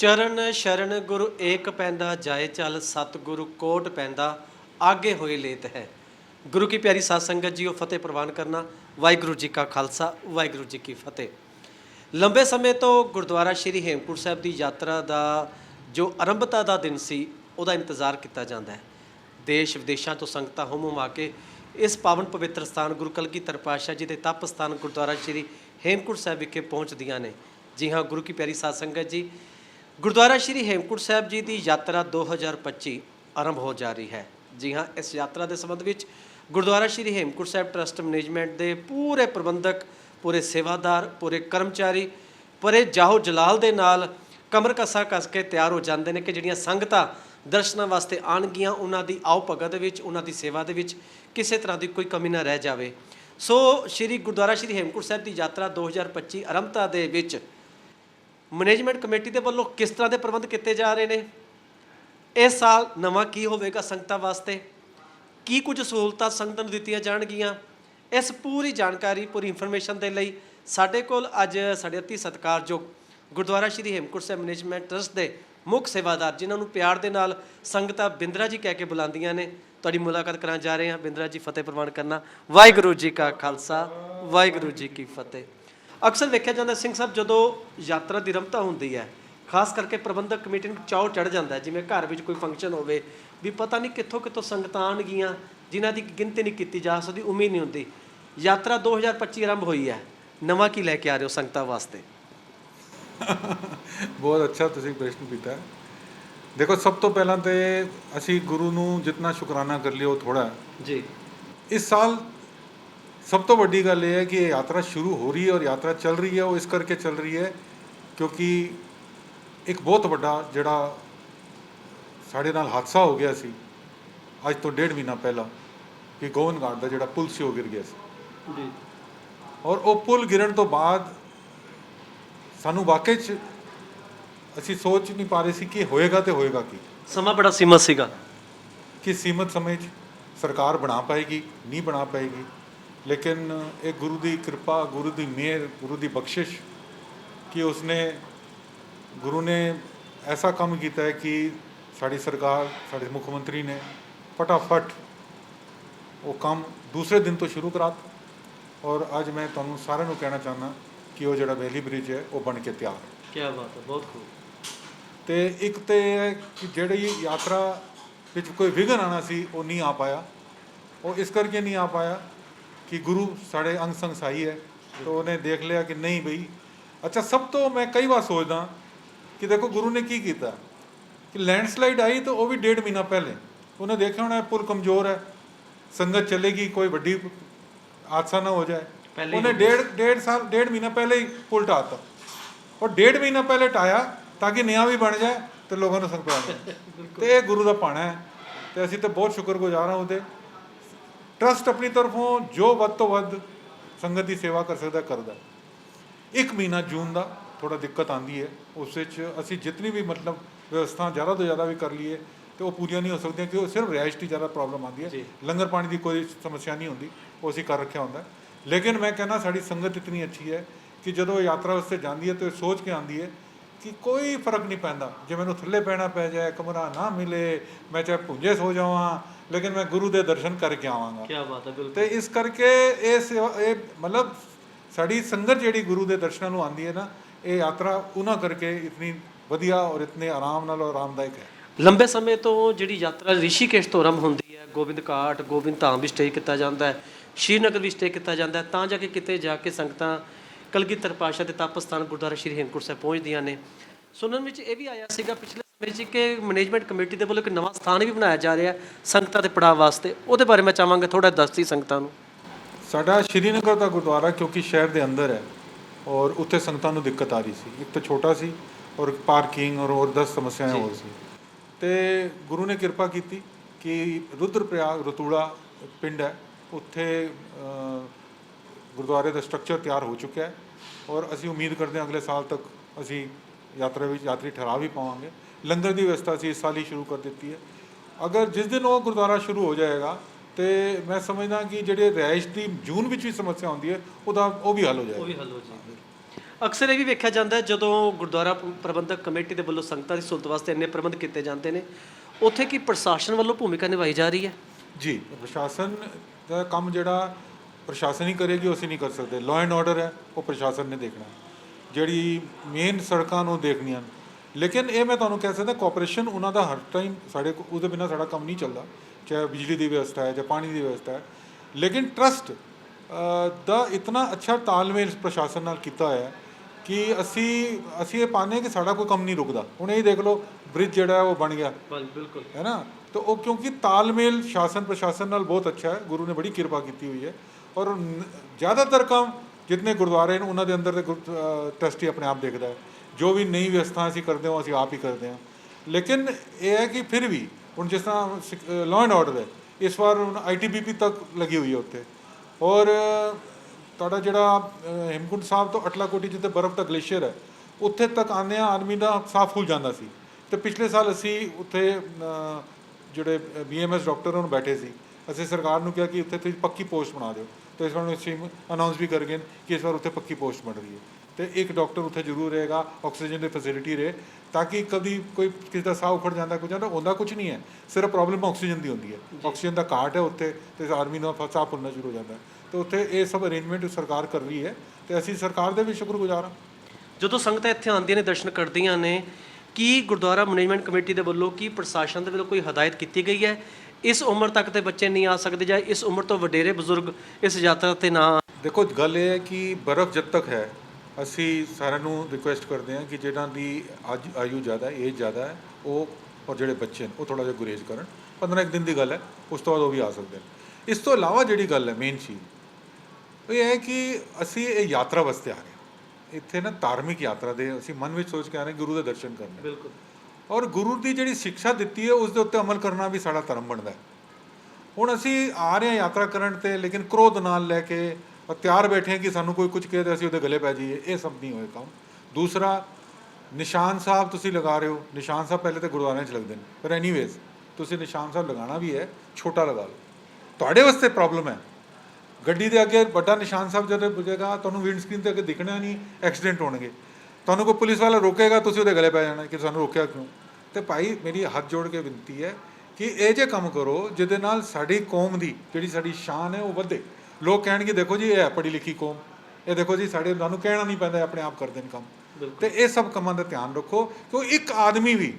ਚਰਨ ਸ਼ਰਨ ਗੁਰੂ ਏਕ ਪੈਂਦਾ, ਜਾਏ ਚੱਲ ਸਤਿਗੁਰੂ ਕੋਟ ਪੈਂਦਾ, ਆਗੇ ਹੋਏ ਲੇਤ ਹੈ। ਗੁਰੂ ਕੀ ਪਿਆਰੀ ਸਾਧ ਸੰਗਤ ਜੀਓ, ਫਤਿਹ ਪ੍ਰਵਾਨ ਕਰਨਾ। ਵਾਹਿਗੁਰੂ ਜੀ ਕਾ ਖਾਲਸਾ, ਵਾਹਿਗੁਰੂ ਜੀ ਕੀ ਫਤਿਹ। ਲੰਬੇ ਸਮੇਂ ਤੋਂ ਗੁਰਦੁਆਰਾ ਸ਼੍ਰੀ ਹੇਮਕੁੰਟ ਸਾਹਿਬ ਦੀ ਯਾਤਰਾ ਦਾ ਜੋ ਆਰੰਭਤਾ ਦਾ ਦਿਨ ਸੀ, ਉਹਦਾ ਇੰਤਜ਼ਾਰ ਕੀਤਾ ਜਾਂਦਾ ਹੈ। ਦੇਸ਼ ਵਿਦੇਸ਼ਾਂ ਤੋਂ ਸੰਗਤਾਂ ਹੁਮ ਹੁਮਾ ਕੇ ਇਸ ਪਾਵਨ ਪਵਿੱਤਰ ਸਥਾਨ ਗੁਰੂ ਕਲਗੀਧਰ ਪਾਤਸ਼ਾਹ ਜੀ ਦੇ ਤਪ ਸਥਾਨ ਗੁਰਦੁਆਰਾ ਸ਼੍ਰੀ ਹੇਮਕੁੰਟ ਸਾਹਿਬ ਵਿਖੇ ਪਹੁੰਚਦੀਆਂ ਨੇ। ਜੀ ਹਾਂ, ਗੁਰੂ ਕੀ ਪਿਆਰੀ ਸਾਧ ਸੰਗਤ ਜੀ ਗੁਰਦੁਆਰਾ ਸ਼੍ਰੀ ਹੇਮਕੁੰਟ ਸਾਹਿਬ ਜੀ ਦੀ ਯਾਤਰਾ 2025 ਆਰੰਭ ਹੋ ਜਾ ਰਹੀ ਹੈ। ਜੀ ਹਾਂ, ਇਸ ਯਾਤਰਾ ਦੇ ਸੰਬੰਧ ਵਿੱਚ ਗੁਰਦੁਆਰਾ ਸ਼੍ਰੀ ਹੇਮਕੁੰਟ ਸਾਹਿਬ ਟਰਸਟ ਮੈਨੇਜਮੈਂਟ ਦੇ ਪੂਰੇ ਪ੍ਰਬੰਧਕ, ਪੂਰੇ ਸੇਵਾਦਾਰ, ਪੂਰੇ ਕਰਮਚਾਰੀ, ਪਰੇ ਜਾਹੋ ਜਲਾਲ ਦੇ ਨਾਲ ਕਮਰ ਕੱਸਾ ਕੱਸ ਕੇ ਤਿਆਰ ਹੋ ਜਾਂਦੇ ਨੇ ਕਿ ਜਿਹੜੀਆਂ ਸੰਗਤਾਂ ਦਰਸ਼ਨਾਂ ਵਾਸਤੇ ਆਣਗੀਆਂ ਉਹਨਾਂ ਦੀ ਆਓ ਭਗਤ ਦੇ ਵਿੱਚ, ਉਹਨਾਂ ਦੀ ਸੇਵਾ ਦੇ ਵਿੱਚ ਕਿਸੇ ਤਰ੍ਹਾਂ ਦੀ ਕੋਈ ਕਮੀ ਨਾ ਰਹਿ ਜਾਵੇ। ਸੋ ਸ਼੍ਰੀ ਗੁਰਦੁਆਰਾ ਸ਼੍ਰੀ ਹੇਮਕੁੰਟ ਸਾਹਿਬ ਦੀ ਯਾਤਰਾ 2025 ਆਰੰਭਤਾ ਦੇ ਵਿੱਚ ਮੈਨੇਜਮੈਂਟ ਕਮੇਟੀ ਦੇ ਵੱਲੋਂ ਕਿਸ ਤਰ੍ਹਾਂ ਦੇ ਪ੍ਰਬੰਧ ਕੀਤੇ ਜਾ ਰਹੇ ਨੇ? ਇਸ ਸਾਲ ਨਵਾਂ ਕੀ ਹੋਵੇਗਾ ਸੰਗਤਾਂ ਵਾਸਤੇ? ਕੀ ਕੁਝ ਸਹੂਲਤਾਂ ਸੰਗਤਾਂ ਨੂੰ ਦਿੱਤੀਆਂ ਜਾਣਗੀਆਂ? ਇਸ ਪੂਰੀ ਜਾਣਕਾਰੀ, ਪੂਰੀ ਇਨਫੋਰਮੇਸ਼ਨ ਦੇ ਲਈ ਸਾਡੇ ਕੋਲ ਅੱਜ ਸਾਡੇ ਅਤੀ ਸਤਿਕਾਰਯੋਗ ਗੁਰਦੁਆਰਾ ਸ਼੍ਰੀ ਹੇਮਕੁੰਟ ਸਾਹਿਬ ਮੈਨੇਜਮੈਂਟ ਟਰਸਟ ਦੇ ਮੁੱਖ ਸੇਵਾਦਾਰ, ਜਿਨ੍ਹਾਂ ਨੂੰ ਪਿਆਰ ਦੇ ਨਾਲ ਸੰਗਤਾਂ ਬਿੰਦਰਾ ਜੀ ਕਹਿ ਕੇ ਬੁਲਾਉਂਦੀਆਂ ਨੇ। ਤੁਹਾਡੀ ਮੁਲਾਕਾਤ ਕਰਾਂ ਜਾ ਰਹੇ ਹਾਂ ਬਿੰਦਰਾ ਜੀ, ਫਤਿਹ ਪ੍ਰਵਾਨ ਕਰਨਾ। ਵਾਹਿਗੁਰੂ ਜੀ ਕਾ ਖਾਲਸਾ, ਵਾਹਿਗੁਰੂ ਜੀ ਕੀ ਫਤਿਹ। ਅਕਸਰ ਵੇਖਿਆ ਜਾਂਦਾ ਸਿੰਘ ਸਾਹਿਬ ਜਦੋਂ ਯਾਤਰਾ ਦੀ ਰਮਤਾ ਹੁੰਦੀ ਹੈ ਖਾਸ ਕਰਕੇ ਪ੍ਰਬੰਧਕ ਕਮੇਟੀ ਨੂੰ ਚਾਉ ਚੜ ਜਾਂਦਾ ਜਿਵੇਂ ਘਰ ਵਿੱਚ ਕੋਈ ਫੰਕਸ਼ਨ ਹੋਵੇ ਵੀ ਪਤਾ ਨਹੀਂ ਕਿੱਥੋਂ ਕਿੱਥੋਂ ਸੰਗਤਾਂ ਆਉਣਗੀਆਂ ਜਿਨ੍ਹਾਂ ਦੀ ਗਿਣਤੀ ਨਹੀਂ ਕੀਤੀ ਜਾ ਸਕਦੀ ਉਮੀਦ ਨਹੀਂ ਹੁੰਦੀ ਯਾਤਰਾ 2025 ਆਰੰਭ ਹੋਈ ਹੈ ਨਵਾਂ ਕੀ ਲੈ ਕੇ ਆ ਰਹੇ ਹੋ ਸੰਗਤਾਂ ਵਾਸਤੇ ਬਹੁਤ ਅੱਛਾ ਤੁਸੀਂ ਪ੍ਰਸ਼ਨ ਕੀਤਾ। ਦੇਖੋ ਸਭ ਤੋਂ ਪਹਿਲਾਂ ਤੇ ਅਸੀਂ ਗੁਰੂ ਨੂੰ ਜਿੰਨਾ ਸ਼ੁਕਰਾਨਾ ਕਰ ਲਿਓ ਥੋੜਾ। ਜੀ ਇਸ ਸਾਲ ਸਭ ਤੋਂ ਵੱਡੀ ਗੱਲ ਇਹ ਹੈ ਕਿ ਇਹ ਯਾਤਰਾ ਸ਼ੁਰੂ ਹੋ ਰਹੀ ਹੈ ਔਰ ਯਾਤਰਾ ਚੱਲ ਰਹੀ ਹੈ ਉਹ ਇਸ ਕਰਕੇ ਚੱਲ ਰਹੀ ਹੈ ਕਿਉਂਕਿ ਇੱਕ ਬਹੁਤ ਵੱਡਾ ਜਿਹੜਾ ਸਾਡੇ ਨਾਲ ਹਾਦਸਾ ਹੋ ਗਿਆ ਸੀ ਅੱਜ ਤੋਂ ਡੇਢ ਮਹੀਨਾ ਪਹਿਲਾਂ ਕਿ ਗੋਵਿੰਦ ਘਾਟ ਦਾ ਜਿਹੜਾ ਪੁਲ ਸੀ ਉਹ ਗਿਰ ਗਿਆ ਸੀ। ਜੀ। ਔਰ ਉਹ ਪੁਲ ਗਿਰਨ ਤੋਂ ਬਾਅਦ ਸਾਨੂੰ ਵਾਕਈ ਚ ਅਸੀਂ ਸੋਚ ਨਹੀਂ ਪਾ ਰਹੇ ਸੀ ਕਿ ਹੋਏਗਾ ਤੇ ਹੋਏਗਾ ਕੀ। ਸਮਾਂ ਬੜਾ ਸੀਮਤ ਸੀਗਾ। ਕਿ ਸੀਮਤ ਸਮੇਂ 'ਚ ਸਰਕਾਰ ਬਣਾ ਪਾਏਗੀ ਨਹੀਂ ਬਣਾ ਪਾਏਗੀ। ਲੇਕਿਨ ਇਹ ਗੁਰੂ ਦੀ ਕਿਰਪਾ ਗੁਰੂ ਦੀ ਮਿਹਰ ਗੁਰੂ ਦੀ ਬਖਸ਼ਿਸ਼ ਕਿ ਉਸਨੇ ਗੁਰੂ ਨੇ ਐਸਾ ਕੰਮ ਕੀਤਾ ਹੈ ਕਿ ਸਾਡੀ ਸਰਕਾਰ ਸਾਡੇ ਮੁੱਖ ਮੰਤਰੀ ਨੇ ਫਟਾਫਟ ਉਹ ਕੰਮ ਦੂਸਰੇ ਦਿਨ ਤੋਂ ਸ਼ੁਰੂ ਕਰਾਤਾ ਔਰ ਅੱਜ ਮੈਂ ਤੁਹਾਨੂੰ ਸਾਰਿਆਂ ਨੂੰ ਕਹਿਣਾ ਚਾਹੁੰਦਾ ਕਿ ਉਹ ਜਿਹੜਾ ਵੈਲੀ ਬ੍ਰਿਜ ਹੈ ਉਹ ਬਣ ਕੇ ਤਿਆਰ ਹੈ। ਕੀ ਬਾਤ ਹੈ ਬਹੁਤ ਖੂਬ। ਤੇ ਇੱਕ ਤੇ ਇਹ ਹੈ ਕਿ ਜਿਹੜੀ ਯਾਤਰਾ ਵਿੱਚ ਕੋਈ ਵਿਘਨ ਆਣਾ ਸੀ ਉਹ ਨਹੀਂ ਆ ਪਾਇਆ। ਉਹ ਇਸ ਕਰਕੇ ਨਹੀਂ ਆ ਪਾਇਆ ਕਿ ਗੁਰੂ ਸਾਡੇ ਅੰਗ ਸੰਗ ਸਾਈ ਹੈ ਤਾਂ ਉਹਨੇ ਦੇਖ ਲਿਆ ਕਿ ਨਹੀਂ ਬਈ। ਅੱਛਾ ਸਭ ਤੋਂ ਮੈਂ ਕਈ ਵਾਰ ਸੋਚਦਾ ਕਿ ਦੇਖੋ ਗੁਰੂ ਨੇ ਕੀ ਕੀਤਾ? ਕਿ ਲੈਂਡਸਲਾਈਡ ਆਈ ਤਾਂ ਉਹ ਵੀ ਡੇਢ ਮਹੀਨਾ ਪਹਿਲੇ। ਉਹਨੇ ਦੇਖਿਆ ਹੋਣਾ ਪੁਲ ਕਮਜ਼ੋਰ ਹੈ ਸੰਗਤ ਚੱਲੇਗੀ ਕੋਈ ਵੱਡੀ ਹਾਦਸਾ ਨਾ ਹੋ ਜਾਏ। ਉਹਨੇ ਡੇਢ ਡੇਢ ਸਾਲ ਡੇਢ ਮਹੀਨਾ ਪਹਿਲੇ ਹੀ ਪੁਲ ਢਾਤਾ। ਔਰ ਡੇਢ ਮਹੀਨਾ ਪਹਿਲੇ ਟਾਇਆ ਤਾਂ ਕਿ ਨਿਆਂ ਵੀ ਬਣ ਜਾਏ ਤੇ ਲੋਕਾਂ ਨੂੰ ਸੰਗ ਪਿਆ ਤੇ ਇਹ ਗੁਰੂ ਦਾ ਭਾਣਾ ਹੈ। ਤੇ ਅਸੀਂ ਤੇ ਬਹੁਤ ਸ਼ੁਕਰਗੁਜ਼ਾਰ ਹਾਂ ਉਹਦੇ। ਟਰਸਟ ਆਪਣੀ ਤਰਫੋਂ ਜੋ ਵੱਧ ਤੋਂ ਵੱਧ ਸੰਗਤ ਦੀ ਸੇਵਾ ਕਰ ਸਕਦਾ ਕਰਦਾ। ਇੱਕ ਮਹੀਨਾ ਜੂਨ ਦਾ ਥੋੜਾ ਦਿੱਕਤ ਆਂਦੀ ਹੈ ਉਸ ਵਿੱਚ ਅਸੀਂ ਜਿਤਨੀ ਵੀ ਮਤਲਬ ਵਿਵਸਥਾ ਜ਼ਿਆਦਾ ਤੋਂ ਜ਼ਿਆਦਾ ਵੀ ਕਰ ਲਈਏ ਤੇ ਉਹ ਪੂਰੀਆਂ ਨਹੀਂ ਹੋ ਸਕਦੀਆਂ ਕਿ ਉਹ ਸਿਰਫ ਰਿਹਾਇਸ਼ ਦੀ ਜ਼ਿਆਦਾ ਪ੍ਰੋਬਲਮ ਆਉਂਦੀ ਹੈ। ਲੰਗਰ ਪਾਣੀ ਦੀ ਕੋਈ ਸਮੱਸਿਆ ਨਹੀਂ ਹੁੰਦੀ ਉਹ ਅਸੀਂ ਕਰ ਰੱਖਿਆ ਹੁੰਦਾ। ਲੇਕਿਨ ਮੈਂ ਕਹਿੰਦਾ ਸਾਡੀ ਸੰਗਤ ਇਤਨੀ ਅੱਛੀ ਹੈ ਕਿ ਜਦੋਂ ਯਾਤਰਾ ਵਾਸਤੇ ਜਾਂਦੀ ਹੈ ਤੇ ਸੋਚ ਕੇ ਆਉਂਦੀ ਹੈ ਕਿ ਕੋਈ ਫ਼ਰਕ ਨਹੀਂ ਪੈਂਦਾ ਜੇ ਮੈਨੂੰ ਥੱਲੇ ਪੈਣਾ ਪੈ ਜਾਏ ਕਮਰਾ ਨਾ ਮਿਲੇ ਮੈਂ ਚਾਹੇ ਪੁੰਜੇ ਸੋ ਜਾਵਾਂ ਲੇਕਿਨ ਮੈਂ ਗੁਰੂ ਦੇ ਦਰਸ਼ਨ ਕਰਕੇ ਆਵਾਂਗਾ ਕੀ ਬਾਤ ਹੈ ਬਿਲਕੁਲ ਤੇ ਇਸ ਕਰਕੇ ਇਹ ਸੇਵਾ ਇਹ ਮਤਲਬ ਸਾਡੀ ਸੰਗਤ ਜਿਹੜੀ ਗੁਰੂ ਦੇ ਦਰਸ਼ਨਾਂ ਨੂੰ ਆਉਂਦੀ ਹੈ ਨਾ ਇਹ ਯਾਤਰਾ ਉਹਨਾਂ ਕਰਕੇ ਇਤਨੀ ਵਧੀਆ ਔਰ ਇਤਨੇ ਆਰਾਮ ਨਾਲ ਔਰ ਆਰਾਮਦਾਇਕ ਹੈ ਲੰਬੇ ਸਮੇਂ ਤੋਂ ਜਿਹੜੀ ਯਾਤਰਾ ਰਿਸ਼ੀਕੇਸ਼ ਤੋਂ ਆਰੰਭ ਹੁੰਦੀ ਹੈ ਗੋਬਿੰਦ ਘਾਟ ਗੋਬਿੰਦ ਧਾਮ ਵੀ ਸਟੇ ਕੀਤਾ ਜਾਂਦਾ ਹੈ ਸ਼੍ਰੀਨਗਰ ਵੀ ਸਟੇ ਕੀਤਾ ਜਾਂਦਾ ਹੈ ਤਾਂ ਜਾ ਕੇ ਕਿਤੇ ਜਾ ਕੇ ਸੰਗਤਾਂ ਕਲਗੀਧਰ ਪਾਸ਼ਾ ਦੇ ਤਪ ਸਥਾਨ ਗੁਰਦੁਆਰਾ ਸ਼੍ਰੀ ਹੇਮਕੁੰਟ ਸਾਹਿਬ ਪਹੁੰਚਦੀਆਂ ਨੇ ਸੁਣਨ ਵਿੱਚ ਇਹ ਵੀ ਆਇਆ ਸੀਗਾ ਪਿਛਲੇ 'ਚ ਕਿ ਮੈਨੇਜਮੈਂਟ ਕਮੇਟੀ ਦੇ ਵੱਲੋਂ ਇੱਕ ਨਵਾਂ ਸਥਾਨ ਵੀ ਬਣਾਇਆ ਜਾ ਰਿਹਾ ਸੰਗਤਾਂ ਦੇ ਪੜਾਅ ਵਾਸਤੇ। ਉਹਦੇ ਬਾਰੇ ਮੈਂ ਚਾਹਾਂਗਾ ਥੋੜਾ ਦੱਸੀ ਸੰਗਤਾਂ ਨੂੰ। ਸਾਡਾ ਸ਼੍ਰੀਨਗਰ ਦਾ ਗੁਰਦੁਆਰਾ ਕਿਉਂਕਿ ਸ਼ਹਿਰ ਦੇ ਅੰਦਰ ਹੈ ਔਰ ਉੱਥੇ ਸੰਗਤਾਂ ਨੂੰ ਦਿੱਕਤ ਆ ਰਹੀ ਸੀ। ਇੱਕ ਤਾਂ ਛੋਟਾ ਸੀ ਔਰ ਪਾਰਕਿੰਗ ਔਰ ਹੋਰ 10 ਸਮੱਸਿਆਵਾਂ ਹੋਰ ਸੀ। ਤੇ ਗੁਰੂ ਨੇ ਕਿਰਪਾ ਕੀਤੀ ਕਿ ਰੁਦਰਪ੍ਰਯਾਗ ਰਤੂੜਾ ਪਿੰਡ ਹੈ। ਉੱਥੇ ਗੁਰਦੁਆਰੇ ਦਾ ਸਟਰਕਚਰ ਤਿਆਰ ਹੋ ਚੁੱਕਿਆ ਹੈ ਔਰ ਅਸੀਂ ਉਮੀਦ ਕਰਦੇ ਹਾਂ ਅਗਲੇ ਸਾਲ ਤੱਕ ਅਸੀਂ ਯਾਤਰਾ ਵਿੱਚ ਯਾਤਰੀ ਠਹਿਰਾ ਵੀ ਪਾਵਾਂਗੇ। ਲੰਗਰ ਦੀ ਵਿਵਸਥਾ ਅਸੀਂ ਇਸ ਸਾਲ ਹੀ ਸ਼ੁਰੂ ਕਰ ਦਿੱਤੀ ਹੈ। ਅਗਰ ਜਿਸ ਦਿਨ ਉਹ ਗੁਰਦੁਆਰਾ ਸ਼ੁਰੂ ਹੋ ਜਾਏਗਾ ਤੇ ਮੈਂ ਸਮਝਦਾ ਕਿ ਜਿਹੜੇ ਰਿਹਾਇਸ਼ ਦੀ ਜੂਨ ਵਿੱਚ ਵੀ ਸਮੱਸਿਆ ਹੁੰਦੀ ਹੈ ਉਹਦਾ ਉਹ ਵੀ ਹੱਲ ਹੋ ਜਾਏਗਾ। ਵੀ ਹੱਲ ਹੋ ਜਾਏਗਾ। ਅਕਸਰ ਇਹ ਵੀ ਵੇਖਿਆ ਜਾਂਦਾ ਹੈ ਜਦੋਂ ਗੁਰਦੁਆਰਾ ਪ੍ਰਬੰਧਕ ਕਮੇਟੀ ਦੇ ਵੱਲੋਂ ਸੰਗਤਾਂ ਦੀ ਸਹੂਲਤ ਵਾਸਤੇ ਇੰਨੇ ਪ੍ਰਬੰਧ ਕੀਤੇ ਜਾਂਦੇ ਨੇ ਉੱਥੇ ਕੀ ਪ੍ਰਸ਼ਾਸਨ ਵੱਲੋਂ ਭੂਮਿਕਾ ਨਿਭਾਈ ਜਾ ਰਹੀ ਹੈ? ਜੀ ਪ੍ਰਸ਼ਾਸਨ ਦਾ ਕੰਮ ਜਿਹੜਾ ਪ੍ਰਸ਼ਾਸਨ ਹੀ ਕਰੇਗੀ ਉਹ ਅਸੀਂ ਨਹੀਂ ਕਰ ਸਕਦੇ। ਲਾਅ ਐਂਡ ਆਰਡਰ ਹੈ ਉਹ ਪ੍ਰਸ਼ਾਸਨ ਨੇ ਦੇਖਣਾ। ਜਿਹੜੀ ਮੇਨ ਸੜਕਾਂ ਨੂੰ ਦੇਖਣੀਆਂ ਲੇਕਿਨ ਇਹ ਮੈਂ ਤੁਹਾਨੂੰ ਕਹਿ ਸਕਦਾ ਕੋਆਪਰੇਸ਼ਨ ਉਹਨਾਂ ਦਾ ਹਰ ਟਾਈਮ ਸਾਡੇ ਕੋ- ਉਹਦੇ ਬਿਨਾ ਸਾਡਾ ਕੰਮ ਨਹੀਂ ਚੱਲਦਾ ਚਾਹੇ ਬਿਜਲੀ ਦੀ ਵਿਵਸਥਾ ਹੈ ਜਾਂ ਪਾਣੀ ਦੀ ਵਿਵਸਥਾ ਹੈ। ਲੇਕਿਨ ਟਰਸਟ ਦਾ ਇਤਨਾ ਅੱਛਾ ਤਾਲਮੇਲ ਪ੍ਰਸ਼ਾਸਨ ਨਾਲ ਕੀਤਾ ਹੋਇਆ ਹੈ ਕਿ ਅਸੀਂ ਅਸੀਂ ਇਹ ਪਾਉਂਦੇ ਹਾਂ ਕਿ ਸਾਡਾ ਕੋਈ ਕੰਮ ਨਹੀਂ ਰੁਕਦਾ। ਹੁਣ ਇਹ ਦੇਖ ਲਓ ਬ੍ਰਿਜ ਜਿਹੜਾ ਹੈ ਉਹ ਬਣ ਗਿਆ। ਬਿਲਕੁਲ। ਹੈ ਨਾ? ਤਾਂ ਉਹ ਕਿਉਂਕਿ ਤਾਲਮੇਲ ਸ਼ਾਸਨ ਪ੍ਰਸ਼ਾਸਨ ਨਾਲ ਬਹੁਤ ਅੱਛਾ ਹੈ। ਗੁਰੂ ਨੇ ਬੜੀ ਕਿਰਪਾ ਕੀਤੀ ਹੋਈ ਹੈ। ਔਰ ਨ- ਜ਼ਿਆਦਾਤਰ ਕੰਮ ਜਿਤਨੇ ਗੁਰਦੁਆਰੇ ਨੇ ਉਹਨਾਂ ਦੇ ਅੰਦਰ ਦੇ ਟਰਸਟੀ ਆਪਣੇ ਆਪ ਦੇਖਦਾ ਹੈ। ਜੋ ਵੀ ਨਹੀਂ ਵਿਵਸਥਾ ਅਸੀਂ ਕਰਦੇ ਹਾਂ ਅਸੀਂ ਆਪ ਹੀ ਕਰਦੇ ਹਾਂ। ਲੇਕਿਨ ਇਹ ਹੈ ਕਿ ਫਿਰ ਵੀ ਹੁਣ ਜਿਸ ਤਰ੍ਹਾਂ ਲਾਅ ਐਂਡ ਆਰਡਰ ਹੈ ਇਸ ਵਾਰ ਹੁਣ ਆਈਟੀਬੀਪੀ ਤੱਕ ਲੱਗੀ ਹੋਈ ਹੈ ਉੱਥੇ। ਔਰ ਤੁਹਾਡਾ ਜਿਹੜਾ ਅ, ਹੇਮਕੁੰਟ ਸਾਹਿਬ ਤੋਂ ਅਟਲਾਕੋਟੀ ਜਿੱਥੇ ਬਰਫ਼ ਦਾ ਗਲੇਸ਼ੀਅਰ ਹੈ ਉੱਥੇ ਤੱਕ ਆਉਂਦੇ ਆ ਆਦਮੀ ਦਾ ਸਾਹ ਫੁੱਲ ਜਾਂਦਾ ਸੀ। ਤੇ ਪਿਛਲੇ ਸਾਲ ਅਸੀਂ ਉੱਥੇ ਅ, ਜਿਹੜੇ ਬੀਐਮਐਸ ਡਾਕਟਰ ਉਹਨਾਂ ਬੈਠੇ ਸੀ ਅਸੀਂ ਸਰਕਾਰ ਨੂੰ ਕਿਹਾ ਕਿ ਉੱਥੇ ਤੁਸੀਂ ਪੱਕੀ ਪੋਸਟ ਬਣਾ ਦਿਓ। ਤੇ ਇਸ ਵਾਰ ਨੂੰ ਅਸੀਂ ਅਨਾਉਂਸ ਵੀ ਕਰ ਗਏ ਕਿ ਇਸ ਵਾਰ ਉੱਥੇ ਪੱਕੀ ਪੋਸਟ ਬਣ ਰਹੀ ਹੈ। ਤੇ ਇੱਕ ਡਾਕਟਰ ਉੱਥੇ ਜ਼ਰੂਰ ਰਹੇਗਾ ਆਕਸੀਜਨ ਦੀ ਫੈਸਿਲਿਟੀ ਰਹੇ ਤਾਂ ਕਿ ਕਦੀ ਕੋਈ ਕਿਸੇ ਦਾ ਸਾਹ ਉਖੜ ਜਾਂਦਾ ਕੁਝ ਜਾਂਦਾ ਉਹਦਾ ਕੁਝ ਨਹੀਂ ਹੈ। ਸਿਰਫ ਪ੍ਰੋਬਲਮ ਆਕਸੀਜਨ ਦੀ ਹੁੰਦੀ ਹੈ। ਆਕਸੀਜਨ ਦਾ ਘਾਟ ਹੈ ਉੱਥੇ ਤੇ ਆਰਮੀ ਨੂੰ ਸਾਹ ਫੁੱਲਣਾ ਸ਼ੁਰੂ ਹੋ ਜਾਂਦਾ। ਹੈ ਤੇ ਉੱਥੇ ਇਹ ਸਭ ਅਰੇਂਜਮੈਂਟ ਸਰਕਾਰ ਕਰ ਰਹੀ ਹੈ ਤੇ ਅਸੀਂ ਸਰਕਾਰ ਦੇ ਵੀ ਸ਼ੁਕਰਗੁਜ਼ਾਰ ਹਾਂ। ਜਦੋਂ ਸੰਗਤਾਂ ਇੱਥੇ ਆਉਂਦੀਆਂ ਨੇ ਦਰਸ਼ਨ ਕਰਦੀਆਂ ਨੇ ਕੀ ਗੁਰਦੁਆਰਾ ਮੈਨੇਜਮੈਂਟ ਕਮੇਟੀ ਦੇ ਵੱਲੋਂ ਕੀ ਪ੍ਰਸ਼ਾਸਨ ਦੇ ਵੱਲੋਂ ਕੋਈ ਹਦਾਇਤ ਕੀਤੀ ਗਈ ਹੈ? ਇਸ ਉਮਰ ਤੱਕ ਦੇ ਬੱਚੇ ਨਹੀਂ ਆ ਸਕਦੇ ਜਾਂ ਇਸ ਉਮਰ ਤੋਂ ਵਡੇਰੇ ਬਜ਼ੁਰਗ ਇਸ ਯਾਤਰਾ ਤੇ ਨਾ ਦੇਖੋ ਗੱਲ ਇਹ ਹੈ ਕਿ ਬਰਫ਼ ਜਦ ਤੱਕ ਹੈ ਅਸੀਂ ਸਾਰਿਆਂ ਨੂੰ ਰਿਕੁਐਸਟ ਕਰਦੇ ਹਾਂ ਕਿ ਜਿਹਨਾਂ ਦੀ ਅੱਜ ਆਯੂ ਜ਼ਿਆਦਾ ਏਜ ਜ਼ਿਆਦਾ ਹੈ ਉਹ ਔਰ ਜਿਹੜੇ ਬੱਚੇ ਨੇ ਉਹ ਥੋੜਾ ਜਿਹਾ ਗੁਰੇਜ਼ ਕਰਨ। 15 ਇੱਕ ਦਿਨ ਦੀ ਗੱਲ ਹੈ ਉਸ ਤੋਂ ਬਾਅਦ ਉਹ ਵੀ ਆ ਸਕਦੇ ਨੇ। ਇਸ ਤੋਂ ਇਲਾਵਾ ਜਿਹੜੀ ਗੱਲ ਹੈ ਮੇਨ ਚੀਜ਼ ਉਹ ਇਹ ਹੈ ਕਿ ਅਸੀਂ ਇਹ ਯਾਤਰਾ ਵਾਸਤੇ ਆ ਰਹੇ ਹਾਂ। ਇੱਥੇ ਨਾ ਧਾਰਮਿਕ ਯਾਤਰਾ ਦੇ ਅਸੀਂ ਮਨ ਵਿੱਚ ਸੋਚ ਕੇ ਆ ਰਹੇ ਗੁਰੂ ਦੇ ਦਰਸ਼ਨ ਕਰਨੇ ਬਿਲਕੁਲ। ਔਰ ਗੁਰੂ ਦੀ ਜਿਹੜੀ ਸਿੱਖਿਆ ਦਿੱਤੀ ਹੈ ਉਸ ਦੇ ਉੱਤੇ ਅਮਲ ਕਰਨਾ ਵੀ ਸਾਡਾ ਧਰਮ ਬਣਦਾ ਹੈ। ਹੁਣ ਅਸੀਂ ਆ ਰਹੇ ਹਾਂ ਯਾਤਰਾ ਕਰਨ ਤੇ ਲੇਕਿਨ ਕ੍ਰੋਧ ਨਾਲ ਲੈ ਕੇ ਔਰ ਤਿਆਰ ਬੈਠੇ ਹਾਂ ਕਿ ਸਾਨੂੰ ਕੋਈ ਕੁਝ ਕਹੇ ਤੇ ਅਸੀਂ ਉਹਦੇ ਗਲੇ ਪੈ ਜਾਈਏ, ਇਹ ਸਭ ਨਹੀਂ ਹੋਏ ਕੰਮ। ਦੂਸਰਾ, ਨਿਸ਼ਾਨ ਸਾਹਿਬ ਤੁਸੀਂ ਲਗਾ ਰਹੇ ਹੋ, ਨਿਸ਼ਾਨ ਸਾਹਿਬ ਪਹਿਲੇ ਤਾਂ ਗੁਰਦੁਆਰਿਆਂ 'ਚ ਲੱਗਦੇ ਨੇ, ਪਰ ਐਨੀਵੇਜ਼ ਤੁਸੀਂ ਨਿਸ਼ਾਨ ਸਾਹਿਬ ਲਗਾਉਣਾ ਵੀ ਹੈ, ਛੋਟਾ ਲਗਾ ਲਓ। ਤੁਹਾਡੇ ਵਾਸਤੇ ਪ੍ਰੋਬਲਮ ਹੈ। ਗੱਡੀ ਦੇ ਅੱਗੇ ਵੱਡਾ ਨਿਸ਼ਾਨ ਸਾਹਿਬ ਜਦੋਂ ਪੁੱਜੇਗਾ, ਤੁਹਾਨੂੰ ਵਿੰਡ ਸਕਰੀਨ ਤੇ ਅੱਗੇ ਦਿਖਣਾ ਨਹੀਂ ਐਕਸੀਡੈਂਟ ਹੋਣਗੇ। ਤੁਹਾਨੂੰ ਕੋਈ ਪੁਲਿਸ ਵਾਲਾ ਰੋਕੇਗਾ, ਤੁਸੀਂ ਉਹਦੇ ਗਲੇ ਪੈ ਜਾਣਾ ਕਿ ਸਾਨੂੰ ਰੋਕਿਆ ਕਿਉਂ? ਤੇ ਭਾਈ, ਮੇਰੀ ਹੱਥ ਜੋੜ ਕੇ ਬੇਨਤੀ ਹੈ ਕਿ ਇਹ ਜੇ ਕੰਮ ਕਰੋ, ਜਿਹਦੇ ਨਾਲ ਸਾਡੀ ਕੌਮ ਦੀ, ਜਿਹੜੀ ਸਾਡੀ ਸ਼ਾਨ ਹੈ, ਉਹ ਵਧੇ। ਲੋਕ ਕਹਿਣਗੇ ਦੇਖੋ ਜੀ ਇਹ ਹੈ ਪੜ੍ਹੀ ਲਿਖੀ ਕੌਮ। ਇਹ ਦੇਖੋ ਜੀ ਸਾਡੇ ਤੁਹਾਨੂੰ ਕਹਿਣਾ ਨਹੀਂ ਪੈਂਦਾ ਆਪਣੇ ਆਪ ਕਰਦੇ ਨੇ ਕੰਮ। ਤੇ ਇਹ ਸਭ ਕੰਮਾਂ ਦਾ ਧਿਆਨ ਰੱਖੋ ਕਿਉਂ ਇੱਕ ਆਦਮੀ ਵੀ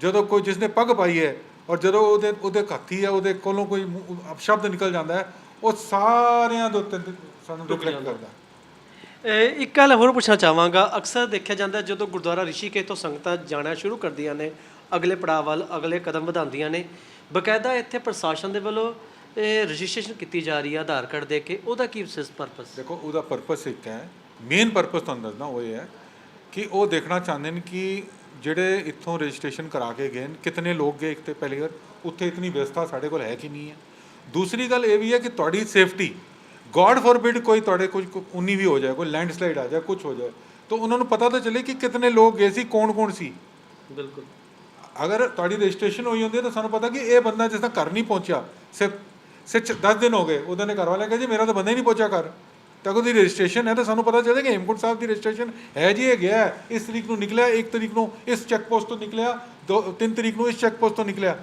ਜਦੋਂ ਕੋਈ ਜਿਸਨੇ ਪੱਗ ਪਾਈ ਹੈ ਔਰ ਜਦੋਂ ਉਹਦੇ ਉਹਦੇ ਹੱਥੀ ਹੈ ਉਹਦੇ ਕੋਲੋਂ ਕੋਈ ਅਪਸ਼ਬਦ ਨਿਕਲ ਜਾਂਦਾ ਹੈ ਉਹ ਸਾਰਿਆਂ ਦੇ ਉੱਤੇ ਸਾਨੂੰ ਰਿਫਲੈਕਟ ਕਰਦਾ। ਇੱਕ ਗੱਲ ਹੋਰ ਪੁੱਛਣਾ ਚਾਹਾਂਗਾ। ਅਕਸਰ ਦੇਖਿਆ ਜਾਂਦਾ ਜਦੋਂ ਗੁਰਦੁਆਰਾ ਰਿਸ਼ੀਕੇਸ਼ ਤੋਂ ਸੰਗਤਾਂ ਜਾਣਾ ਸ਼ੁਰੂ ਕਰਦੀਆਂ ਨੇ ਅਗਲੇ ਪੜਾਅ ਵੱਲ ਅਗਲੇ ਕਦਮ ਵਧਾਉਂਦੀਆਂ ਨੇ ਬਕਾਇਦਾ ਇੱਥੇ ਪ੍ਰਸ਼ਾਸਨ ਦੇ ਵੱਲੋਂ ਇਹ ਰਜਿਸਟ੍ਰੇਸ਼ਨ ਕੀਤੀ ਜਾ ਰਹੀ ਹੈ ਆਧਾਰ ਕਾਰਡ ਦੇ ਕੇ ਉਹਦਾ ਕੀ ਵਿਸ਼ੇਸ਼ ਪਰਪਸ ਦੇਖੋ ਉਹਦਾ ਪਰਪਸ ਇੱਕ ਹੈ। ਮੇਨ ਪਰਪਸ ਤੁਹਾਨੂੰ ਦੱਸਦਾ ਉਹ ਇਹ ਹੈ ਕਿ ਉਹ ਦੇਖਣਾ ਚਾਹੁੰਦੇ ਨੇ ਕਿ ਜਿਹੜੇ ਇੱਥੋਂ ਰਜਿਸਟ੍ਰੇਸ਼ਨ ਕਰਾ ਕੇ ਗਏ ਨੇ ਕਿਤਨੇ ਲੋਕ ਗਏ ਇੱਕ ਤੇ ਪਹਿਲੀ ਗੱਲ ਉੱਥੇ ਇਤਨੀ ਵਿਵਸਥਾ ਸਾਡੇ ਕੋਲ ਹੈ ਕਿ ਨਹੀਂ ਹੈ। ਦੂਸਰੀ ਗੱਲ ਇਹ ਵੀ ਹੈ ਕਿ ਤੁਹਾਡੀ ਸੇਫਟੀ ਗੋਡ ਫੋਰਬਿਡ ਕੋਈ ਤੁਹਾਡੇ ਕੁਝ ਉਨੀ ਵੀ ਹੋ ਜਾਏ ਕੋਈ ਲੈਂਡਸਲਾਈਡ ਆ ਜਾਏ ਕੁਝ ਹੋ ਜਾਏ ਤਾਂ ਉਹਨਾਂ ਨੂੰ ਪਤਾ ਤਾਂ ਚੱਲੇ ਕਿ ਕਿਤਨੇ ਲੋਕ ਗਏ ਸੀ ਕੌਣ ਕੌਣ ਸੀ। ਬਿਲਕੁਲ। ਅਗਰ ਤੁਹਾਡੀ ਰਜਿਸਟ੍ਰੇਸ਼ਨ ਹੋਈ ਹੁੰਦੀ ਤਾਂ ਸਾਨੂੰ ਪਤਾ ਕਿ ਇਹ ਬੰਦਾ ਜਿਸ ਦਾ ਘਰ ਨਹੀਂ ਪਹੁੰਚਿਆ ਸਿਰਫ ਸਿਰਫ 10 ਦਿਨ ਹੋ ਗਏ ਉਹਦੇ ਨੇ ਘਰ ਵਾਲਿਆਂ ਕਿਹਾ ਜੀ ਮੇਰਾ ਤਾਂ ਬੰਦਾ ਹੀ ਨਹੀਂ ਪਹੁੰਚਿਆ ਘਰ। ਤਾਂ ਉਹਦੀ ਰਜਿਸਟ੍ਰੇਸ਼ਨ ਹੈ ਤਾਂ ਸਾਨੂੰ ਪਤਾ ਚੱਲਦਾ ਕਿ ਹੇਮਕੁੰਟ ਸਾਹਿਬ ਦੀ ਰਜਿਸਟ੍ਰੇਸ਼ਨ ਹੈ ਜੀ ਇਹ ਗਿਆ। ਇਸ ਤਰੀਕ ਨੂੰ ਨਿਕਲਿਆ ਇੱਕ ਤਰੀਕ ਨੂੰ ਇਸ ਚੈੱਕ ਪੋਸਟ ਤੋਂ ਨਿਕਲਿਆ ਦੋ ਤਿੰਨ ਤਰੀਕ ਨੂੰ ਇਸ ਚੈੱਕ ਪੋਸਟ ਤੋਂ ਨਿਕਲਿਆ।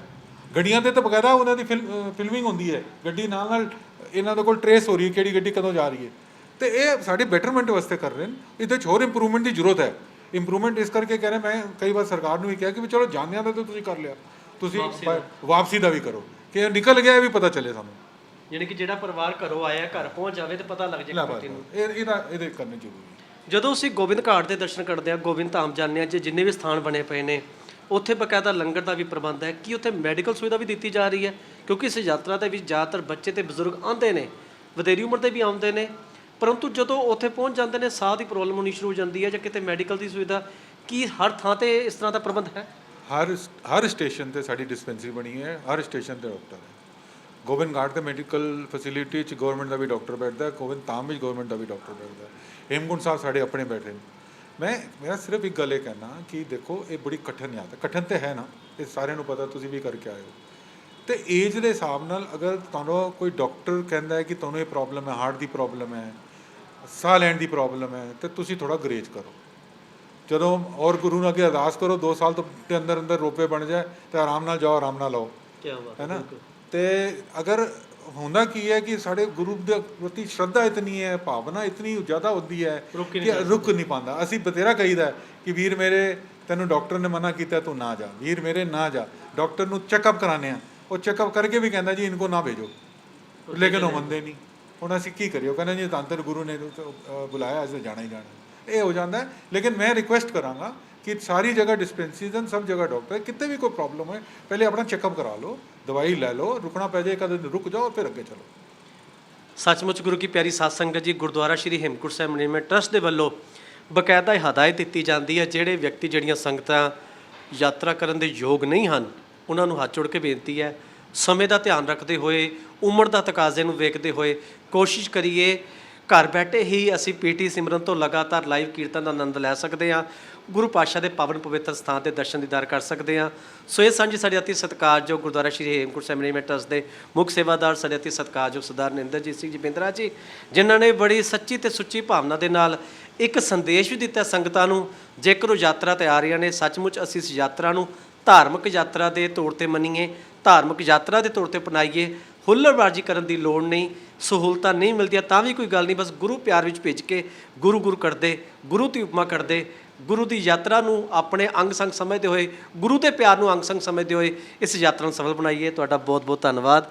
ਗੱਡੀਆਂ ਤੇ ਤਾਂ ਬਕਾਇਦਾ ਉਹਨਾਂ ਦੀ ਫਿਲਮਿੰਗ ਹੁੰਦੀ ਹੈ। ਗੱਡੀ ਨਾਲ ਨਾਲ ਇਹਨਾਂ ਦੇ ਕੋਲ ਟਰੇਸ ਹੋ ਰਹੀ ਹੈ ਕਿਹੜੀ ਗੱਡੀ ਕਦੋਂ ਜਾ ਰਹੀ ਹੈ। ਤੇ ਇਹ ਸਾਡੇ ਬੈਟਰਮੈਂਟ ਵਾਸਤੇ ਕਰ ਰਹੇ ਨੇ। ਇਹਦੇ 'ਚ ਹੋਰ ਇੰਪਰੂਵਮੈਂਟ ਦੀ ਜ਼ਰੂਰਤ ਹੈ। ਇੰਪਰੂਵਮੈਂਟ ਇਸ ਕਰਕੇ ਕਹਿ ਰਹੇ ਮੈਂ ਕਈ ਵਾਰ ਸਰਕਾਰ ਨੂੰ ਵੀ ਕਿਹਾ ਕਿ ਵੀ ਚਲੋ ਜਾਂਦਿਆਂ ਦਾ ਤਾਂ ਤੁਸੀਂ ਕਰ ਲਿਆ। ਤੁਸੀਂ ਵਾਪਸੀ ਦਾ ਵੀ ਕਰੋ। ਕਿ ਨਿਕਲ ਗਿਆ ਇਹ ਵੀ ਪਤਾ ਚੱਲੇ ਸਾਨੂੰ। ਯਾਨੀ ਕਿ ਜਿਹੜਾ ਪਰਿਵਾਰ ਘਰੋਂ ਆਇਆ ਘਰ ਪਹੁੰਚ ਜਾਵੇ ਤੇ ਪਤਾ ਲੱਗ ਜਾਏ ਲੈ ਕਮੇਟੀ ਨੂੰ। ਇਹ ਇਹਦਾ ਇਹਦੇ ਕਰਨੇ ਜ਼ਰੂਰੀ ਹੈ ਜਦੋਂ ਅਸੀਂ ਗੋਬਿੰਦ ਘਾਟ ਦੇ ਦਰਸ਼ਨ ਕਰਦੇ ਹਾਂ ਗੋਬਿੰਦ ਧਾਮ ਜਾਂਦੇ ਹਾਂ ਜੇ ਜਿੰਨੇ ਵੀ ਸਥਾਨ ਬਣੇ ਪਏ ਨੇ ਉੱਥੇ ਬਕਾਇਦਾ ਲੰਗਰ ਦਾ ਵੀ ਪ੍ਰਬੰਧ ਹੈ ਕੀ ਉੱਥੇ ਮੈਡੀਕਲ ਸੁਵਿਧਾ ਵੀ ਦਿੱਤੀ ਜਾ ਰਹੀ ਹੈ ਕਿਉਂਕਿ ਇਸ ਯਾਤਰਾ ਤੇ ਵੀ ਜ਼ਿਆਦਾਤਰ ਬੱਚੇ ਤੇ ਬਜ਼ੁਰਗ ਆਉਂਦੇ ਨੇ ਵਧੇਰੀ ਉਮਰ ਦੇ ਵੀ ਆਉਂਦੇ ਨੇ ਪਰੰਤੂ ਜਦੋਂ ਉੱਥੇ ਪਹੁੰਚ ਜਾਂਦੇ ਨੇ ਸਾਹ ਦੀ ਪ੍ਰੋਬਲਮ ਹੋਣੀ ਸ਼ੁਰੂ ਹੋ ਜਾਂਦੀ ਹੈ ਜਾਂ ਕਿਤੇ ਮੈਡੀਕਲ ਦੀ ਸੁਵਿਧਾ ਕੀ ਹਰ ਥਾਂ ਤੇ ਇਸ ਤਰ੍ਹਾਂ ਦਾ ਪ੍ਰਬੰਧ ਹੈ? ਹਰ ਹਰ ਸਟੇਸ਼ਨ ਤੇ ਸਾਡੀ ਡਿਸਪੈਂਸਰੀ ਬਣੀ ਹੈ, ਹਰ ਸਟੇਸ਼ਨ ਤੇ ਡਾਕਟਰ ਹੈ। ਗੋਬਿੰਦ ਘਾਟ ਤੇ ਮੈਡੀਕਲ ਫੈਸਿਲਿਟੀ ਚ ਗਵਰਨਮੈਂਟ ਦਾ ਵੀ ਡਾਕਟਰ ਬੈਠਦਾ ਹੈ ਗੋਬਿੰਦ ਧਾਮ ਵਿੱਚ ਗਵਰਨਮੈਂਟ ਦਾ ਵੀ ਡਾਕਟਰ ਬੈਠਦਾ। ਹੈ ਹੇਮਕੁੰਟ ਸਾਹਿਬ ਸਾਡੇ ਆਪਣੇ ਬੈਠੇ ਨੇ। ਮੈਂ, ਮੇਰਾ ਸਿਰਫ ਇੱਕ ਗੱਲ ਇਹ ਕਹਿਣਾ ਕਿ ਦੇਖੋ, ਇਹ ਬੜੀ ਕਠਿਨ ਹੈ। ਕਠਿਨ ਤੇ ਹੈ ਨਾ, ਇਹ ਸਾਰਿਆਂ ਨੂੰ ਪਤਾ, ਤੁਸੀਂ ਵੀ ਕਰਕੇ ਆਏ ਹੋ ਤੇ ਏਜ ਦੇ ਹਿਸਾਬ ਨਾਲ ਅਗਰ ਤੁਹਾਨੂੰ ਕੋਈ ਡਾਕਟਰ ਕਹਿੰਦਾ ਹੈ ਕਿ ਤੁਹਾਨੂੰ ਇਹ ਪ੍ਰੋਬਲਮ ਹੈ ਹਾਰਟ ਦੀ ਪ੍ਰੋਬਲਮ ਹੈ, ਸਾਹ ਲੈਣ ਦੀ ਪ੍ਰੋਬਲਮ ਹੈ, ਤੇ ਤੁਸੀਂ ਥੋੜਾ ਗਰੇਜ ਕਰੋ। ਜਦੋਂ ਔਰ ਗੁਰੂ ਨੂੰ ਅੱਗੇ ਅਰਦਾਸ ਕਰੋ 2 ਸਾਲ ਤੋਂ ਦੇ ਅੰਦਰ ਅੰਦਰ ਰੋਪੇ ਬਣ ਜਾਏ ਤੇ ਆਰਾਮ ਨਾਲ ਜਾਓ ਆਰਾਮ ਨਾਲ ਆਓ। ਕੀ ਬਾਤ ਹੈ ਨਾ ਤੇ ਅਗਰ ਹੁੰਦਾ ਕੀ ਹੈ ਕਿ ਸਾਡੇ ਗੁਰੂ ਦੇ ਪ੍ਰਤੀ ਸ਼ਰਧਾ ਇਤਨੀ ਹੈ ਭਾਵਨਾ ਇਤਨੀ ਜ਼ਿਆਦਾ ਹੁੰਦੀ ਹੈ ਕਿ ਰੁਕ ਨਹੀਂ ਪਾਉਂਦਾ। ਅਸੀਂ ਬਤੇਰਾ ਕਹੀਦਾ ਕਿ ਵੀਰ ਮੇਰੇ ਤੈਨੂੰ ਡਾਕਟਰ ਨੇ ਮਨਾ ਕੀਤਾ ਤੂੰ ਨਾ ਜਾ। ਵੀਰ ਮੇਰੇ ਨਾ ਜਾ। ਡਾਕਟਰ ਨੂੰ ਚੈੱਕਅਪ ਕਰਾਣੇ ਆ ਉਹ ਚੈੱਕਅਪ ਕਰਕੇ ਵੀ ਕਹਿੰਦਾ ਜੀ ਇनको ਨਾ ਭੇਜੋ। ਲੇਕਿਨ ਉਹ ਮੰਨਦੇ ਨਹੀਂ। ਹੁਣ ਅਸੀਂ ਕੀ ਕਰੀਏ? ਉਹ ਕਹਿੰਦੇ ਜੀ ਧੰਨ ਗੁਰੂ ਨੇ ਬੁਲਾਇਆ ਅਸੀਂ ਜਾਣਾ ਹੀ ਜਾਣਾ। ਇਹ ਹੋ ਜਾਂਦਾ ਲੇਕਿਨ ਮੈਂ ਰਿਕੁਐਸਟ ਕਰਾਂਗਾ ਕਿ ਸਾਰੀ ਜਗ੍ਹਾ ਡਿਸਪੈਂਸਰੀਜ਼ ਹਨ, ਸਭ ਜਗ੍ਹਾ ਡਾਕਟਰ ਕਿਤੇ ਵੀ ਕੋਈ ਪ੍ਰੋਬਲਮ ਹੋਏ, ਪਹਿਲੇ ਆਪਣਾ ਚੈੱਕਅਪ ਕਰਾ ਲਓ, ਦਵਾਈ ਲੈ ਲਓ, ਰੁਕਣਾ ਪੈ ਜਾਏ ਕਦੇ ਰੁਕ ਜਾਓ ਫਿਰ ਅੱਗੇ ਚਲੋ। ਸੱਚਮੁੱਚ ਗੁਰੂ ਕੀ ਪਿਆਰੀ ਸਾਧ ਸੰਗਤ ਜੀ, ਗੁਰਦੁਆਰਾ ਸ਼੍ਰੀ ਹੇਮਕੁੰਟ ਸਾਹਿਬ ਮੈਨੇਜਮੈਂਟ ਟਰਸਟ ਦੇ ਵੱਲੋਂ ਬਕਾਇਦਾ ਇਹ ਹਦਾਇਤ ਦਿੱਤੀ ਜਾਂਦੀ ਹੈ, ਜਿਹੜੇ ਵਿਅਕਤੀ, ਜਿਹੜੀਆਂ ਸੰਗਤਾਂ ਯਾਤਰਾ ਕਰਨ ਦੇ ਯੋਗ ਨਹੀਂ ਹਨ, ਉਹਨਾਂ ਨੂੰ ਹੱਥ ਜੋੜ ਕੇ ਬੇਨਤੀ ਹੈ, ਸਮੇਂ ਦਾ ਧਿਆਨ ਰੱਖਦੇ ਹੋਏ, ਉਮਰ ਦਾ ਤਕਾਜ਼ੇ ਨੂੰ ਵੇਖਦੇ ਹੋਏ ਕੋਸ਼ਿਸ਼ ਕਰੀਏ ਘਰ ਬੈਠੇ ਹੀ ਅਸੀਂ ਪੀਟੀ ਸਿਮਰਨ ਤੋਂ ਲਗਾਤਾਰ ਲਾਈਵ ਕੀਰਤਨ ਦਾ ਆਨੰਦ ਲੈ ਸਕਦੇ ਹਾਂ। ਗੁਰੂ ਪਾਤਸ਼ਾਹ ਦੇ ਪਾਵਨ ਪਵਿੱਤਰ ਸਥਾਨ ਤੇ ਦਰਸ਼ਨ ਦੀਦਾਰ ਕਰ ਸਕਦੇ ਹਾਂ। ਸੋ ਇਹ ਸਾਂਝੀ ਸਾਡੇ ਅਤੀ ਸਤਿਕਾਰਯੋਗ ਗੁਰਦੁਆਰਾ ਸ਼੍ਰੀ ਹੇਮਕੁੰਟ ਸਾਹਿਬ ਮੈਨੇਜਮੈਂਟ ਟਰਸਟ ਦੇ ਮੁੱਖ ਸੇਵਾਦਾਰ ਸਾਡੇ ਅਤੀ ਸਤਿਕਾਰਯੋਗ ਸਰਦਾਰ ਨਿੰਦਰਜੀਤ ਸਿੰਘ ਜੀ ਬਿੰਦਰਾ ਜੀ, ਜਿਨ੍ਹਾਂ ਨੇ ਬੜੀ ਸੱਚੀ ਤੇ ਸੁੱਚੀ ਭਾਵਨਾ ਦੇ ਨਾਲ ਇੱਕ ਸੰਦੇਸ਼ ਵੀ ਦਿੱਤਾ ਸੰਗਤਾਂ ਨੂੰ, ਜੇਕਰ ਉਹ ਯਾਤਰਾ ਤੇ ਆ ਰਹੀਆਂ ਨੇ, ਸੱਚਮੁੱਚ ਅਸੀਂ ਇਸ ਯਾਤਰਾ ਨੂੰ ਧਾਰਮਿਕ ਯਾਤਰਾ ਦੇ ਤੌਰ ਤੇ ਮੰਨੀਏ, ਧਾਰਮਿਕ ਯਾਤਰਾ ਦੇ ਤੌਰ ਤੇ ਅਪਣਾਈਏ ਹੁੱਲੜਬਾਜ਼ੀ ਕਰਨ ਦੀ ਲੋੜ ਨਹੀਂ, ਸਹੂਲਤਾਂ ਨਹੀਂ ਮਿਲਦੀਆਂ, ਤਾਂ ਵੀ ਕੋਈ ਗੱਲ ਨਹੀਂ, ਬਸ ਗੁਰੂ ਪਿਆਰ ਵਿੱਚ ਭੇਜ ਕੇ ਗੁਰੂ ਗੁਰੂ ਕਰਦੇ ਗੁਰੂ ਦੀ ਉਪਮਾ ਕਰਦੇ ਗੁਰੂ ਦੀ ਯਾਤਰਾ ਨੂੰ ਆਪਣੇ ਅੰਗ ਸੰਗ ਸਮਝਦੇ ਹੋਏ, ਗੁਰੂ ਦੇ ਪਿਆਰ ਨੂੰ ਅੰਗ ਸੰਗ ਸਮਝਦੇ ਹੋਏ ਇਸ ਯਾਤਰਾ ਨੂੰ ਸਫਲ ਬਣਾਈਏ। ਤੁਹਾਡਾ ਬਹੁਤ ਬਹੁਤ ਧੰਨਵਾਦ।